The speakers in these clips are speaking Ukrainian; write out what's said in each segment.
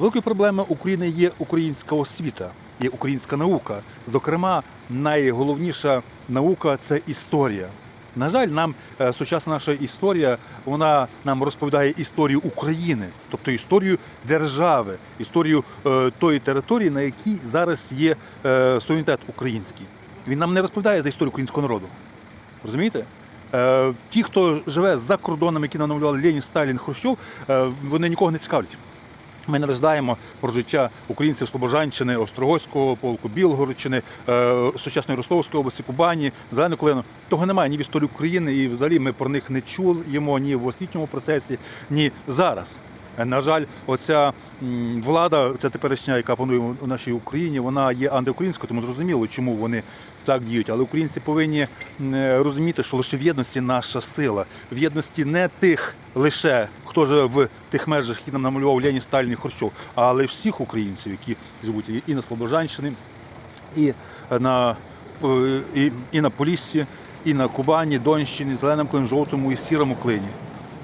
Великою проблемою України є українська освіта, є українська наука. Зокрема, найголовніша наука це історія. На жаль, нам е, сучасна наша історія вона нам розповідає історію України, тобто історію держави, історію е, тої території, на якій зараз є е, суверенітет український. Він нам не розповідає за історію українського народу. Розумієте? Е, ті, хто живе за кордоном, які нам намалювали Ленін, Сталін, Хрущов, е, вони нікого не цікавлять. Ми не роздаємо про життя українців Слобожанщини, Острогоського полку, Білгородщини, е, сучасної Ростовської області, Кубані, Зелену Колину. Того немає ні в історії України, і взагалі ми про них не чуємо ні в освітньому процесі, ні зараз. На жаль, оця влада, ця теперішня, яка панує у нашій Україні, вона є антиукраїнською, тому зрозуміло, чому вони так діють. Але українці повинні розуміти, що лише в єдності наша сила. В єдності не тих лише, хто живе в тих межах, які нам намалював Ленін, Сталін і Хрущов, але всіх українців, які живуть і- і на Слобожанщині, і на, е, і, і на Поліссі, і на Кубані, Донщині, Зеленому клині, Жовтому і Сірому клині.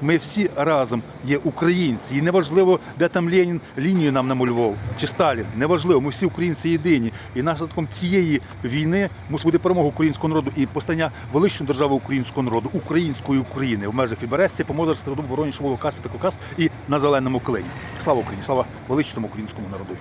Ми всі разом є українці. І неважливо, де там Ленін лінію нам намалював, чи Сталін. Неважливо, ми всі українці єдині. І наслідком цієї війни мусить бути перемога українського народу і постання величної держави українського народу, української України в межах Фібересці, Помозер, Стародуб, Вороні, Шволо, Каспі Кокас і на зеленому клині. Слава Україні! Слава величному українському народу!